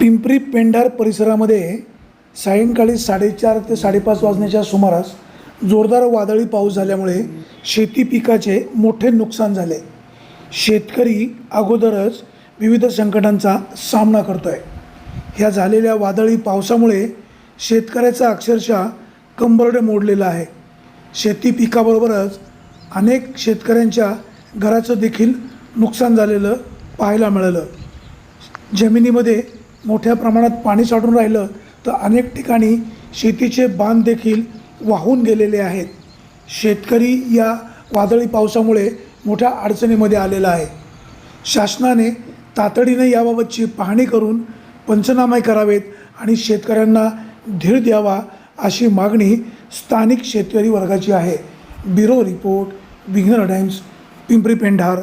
पिंपरी पेंढार परिसरामध्ये सायंकाळी साडेचार ते साडेपाच वाजण्याच्या सुमारास जोरदार वादळी पाऊस झाल्यामुळे शेती पिकाचे मोठे नुकसान झाले. शेतकरी अगोदरच विविध संकटांचा सामना करतो आहे ह्या झालेल्या वादळी पावसामुळे शेतकऱ्याचा अक्षरशः कंबरडे मोडलेलं आहे. शेती पिकाबरोबरच अनेक शेतकऱ्यांच्या घराचं देखील नुकसान झालेलं पाहायला मिळालं. जमिनीमध्ये मोठ्या प्रमाणात पाणी साठून राहिलं तर अनेक ठिकाणी शेतीचे बांध देखील वाहून गेलेले आहेत. शेतकरी या वादळी पावसामुळे मोठ्या अडचणीमध्ये आलेला आहे. शासनाने तातडीने याबाबतची पाहणी करून पंचनामे करावेत आणि शेतकऱ्यांना धीर द्यावा अशी मागणी स्थानिक शेतकरी वर्गाची आहे. ब्युरो रिपोर्ट विघ्नर टाइम्स पिंपरी पेंढार.